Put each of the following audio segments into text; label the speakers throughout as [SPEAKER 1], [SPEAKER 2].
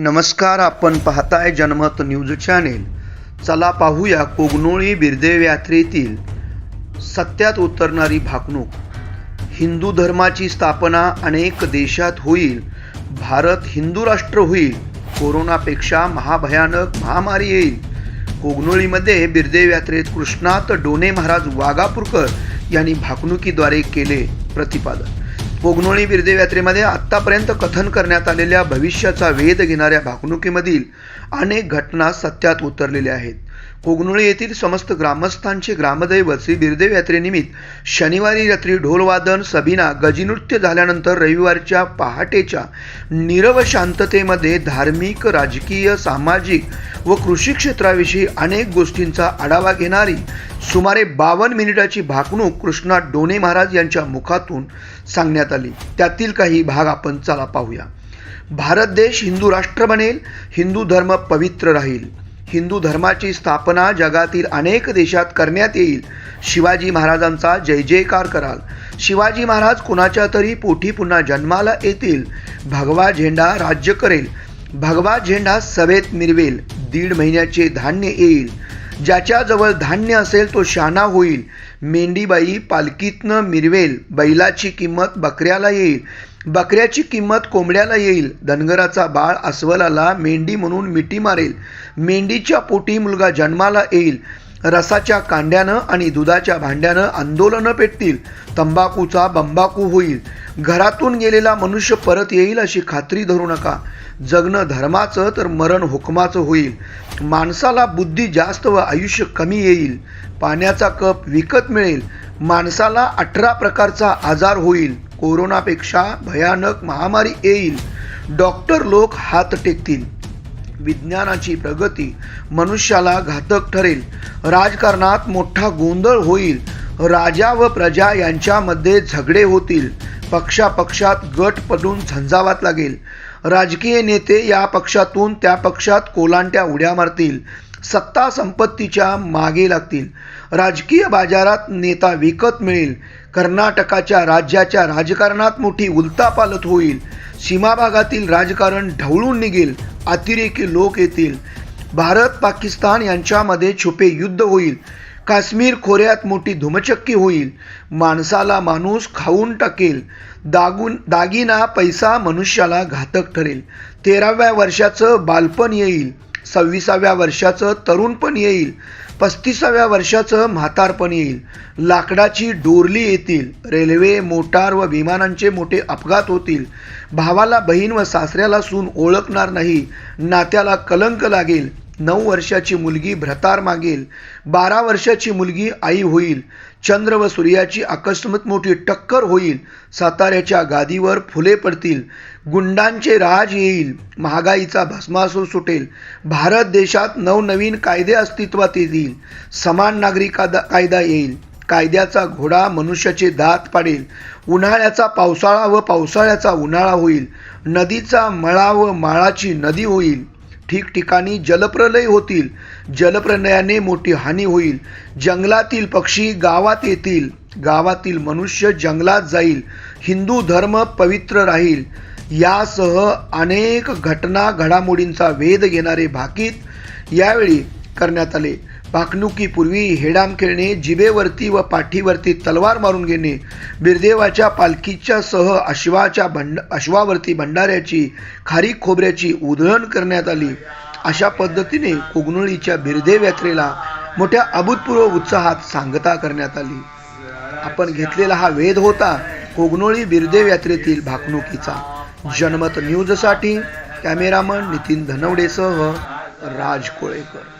[SPEAKER 1] नमस्कार आपण पाहताय जनमत न्यूज चॅनेल. चला पाहूया कोगनोळी बिरदेव यात्रेतील सत्यात उतरणारी भाकणूक. हिंदू धर्माची स्थापना अनेक देशात होईल. भारत हिंदू राष्ट्र होईल. कोरोनापेक्षा महाभयानक महामारी येईल. कोगनोळीमध्ये बिरदेव यात्रेत कृष्णात डोने महाराज वाघापूरकर यांनी भाकणुकीद्वारे केले प्रतिपादन. पोगनोळी बिरदेव यात्रेमध्ये आत्तापर्यंत कथन करण्यात आलेल्या भविष्याचा वेध घेणाऱ्या भागणुकीमधील अनेक घटना सत्यात उतरलेल्या आहेत. कोगनोळी येथील समस्त ग्रामस्थांचे ग्रामदैवत श्री बिरदेव यात्रेनिमित्त शनिवारी रात्री ढोलवादन सबिना गजिनृत्य झाल्यानंतर रविवारच्या पहाटेच्या नीरव शांततेमध्ये धार्मिक राजकीय सामाजिक व कृषी क्षेत्राविषयी अनेक गोष्टींचा आढावा घेणारी सुमारे बावन्न मिनिटाची भाकणूक कृष्णा डोने महाराज यांच्या मुखातून सांगण्यात आली. त्यातील काही भाग आपण चला पाहूया. भारत देश हिंदू राष्ट्र बनेल हिंदू धर्म पवित्र राहील. हिंदू धर्माची स्थापना जगातील अनेक देशात करण्यात येईल. शिवाजी महाराजांचा जय जयकार कराल. शिवाजी महाराज कुणाच्या तरी पोटी पुन्हा जन्माला येतील? भगवा झेंडा राज्य करेल. भगवा झेंडा सभेत मिरवेल. दीड महिन्याचे धान्य येईल. ज्याच्याजवळ धान्य असेल तो शहाणा होईल. मेंढीबाई पालखीतनं मिरवेल बैलाची किंमत बकऱ्याला येईल. बकऱ्याची किंमत कोंबड्याला येईल. धनगराचा बाळ अस्वलाला मेंढी म्हणून मिठी मारेल. मेंढीच्या पोटी मुलगा जन्माला येईल. रसाच्या कांड्यानं आणि दुधाच्या भांड्यानं आंदोलनं पेटतील. तंबाखूचा बंबाखू होईल. घरातून गेलेला मनुष्य परत येईल अशी खात्री धरू नका. जगणं धर्माचं तर मरण हुकमाचं होईल. माणसाला बुद्धी जास्त व आयुष्य कमी येईल. पाण्याचा कप विकत मिळेल. माणसाला अठरा प्रकारचा आजार होईल. कोरोनापेक्षा भयानक महामारी येईल. डॉक्टर लोक हात टेकतील. विज्ञानाची प्रगती मनुष्याला घातक ठरेल. राजकारणात मोठा गोंधळ होईल. राजा व प्रजा यांच्यामध्ये झगडे होतील. पक्षापक्षात गट पडून झंझावात लागेल. राजकीय नेते या पक्षातून त्या पक्षात कोलांट्या उड्या मारतील. सत्ता संपत्तीच्या मागे लागतील. राजकीय बाजारात नेता विकत मिळेल. कर्नाटकाच्या राज्याच्या राजकारणात मोठी उलतापालत होईल. सीमाभागातील राजकारण ढवळून निघेल. अतिरेकी लोक येतील. भारत पाकिस्तान यांच्यामध्ये छुपे युद्ध होईल. काश्मीर खोऱ्यात मोठी धुमचक्की होईल. माणसाला माणूस खाऊन टाकेल. दागून दागिना पैसा मनुष्याला घातक ठरेल. तेराव्या वर्षाचं बालपण येईल. सव्वीसाव्या वर्षाचं तरुणपण येईल पस्तीसाव्या वर्षाचं म्हातारपण येईल. लाकडाची डोरली येतील रेल्वे मोटार व विमानांचे मोठे अपघात होतील. भावाला बहीण व सासऱ्याला सून ओळखणार नाही नात्याला कलंक लागेल. नऊ वर्षाची मुलगी भ्रतार मागेल बारा वर्षाची मुलगी आई होईल चंद्र व सूर्याची अकस्मात मोठी टक्कर होईल साताऱ्याच्या गादीवर फुले पडतील गुंडांचे राज येईल महागाईचा भस्मासूर सुटेल भारत देशात नवनवीन कायदे अस्तित्वात येतील समान नागरी कायदा येईल कायद्याचा घोडा मनुष्याचे दात पाडेल उन्हाळ्याचा पावसाळा व पावसाळ्याचा उन्हाळा होईल नदीचा मळा व माळाची नदी होईल. ठिकठिकाणी जलप्रलय होतील. जलप्रलयाने मोठी हानी होईल. जंगलातील पक्षी गावात येतील. गावातील मनुष्य जंगलात जाईल. हिंदू धर्म पवित्र राहील. यासह अनेक घटना घडामोडींचा वेध घेणारे भाकीत यावेळी करण्यात आले. पाकणुकीपूर्वी हेडाम खेळणे जिबेवरती व पाठीवरती तलवार मारून घेणे बिरदेवाच्या पालखीच्या सह अश्वाच्या भंड अश्वावरती भंडाऱ्याची खारी खोबऱ्याची उधळण करण्यात आली. अशा पद्धतीने कोगनोळीच्या बिरदेव यात्रेला मोठ्या अभूतपूर्व उत्साहात सांगता करण्यात आली. आपण घेतलेला हा वेध होता कोगनोळी बिरदेव यात्रेतील भाकणुकीचा. जनमत न्यूजसाठी कॅमेरामन नितीन धनवडेसह राज कोळेकर.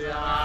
[SPEAKER 2] Ja.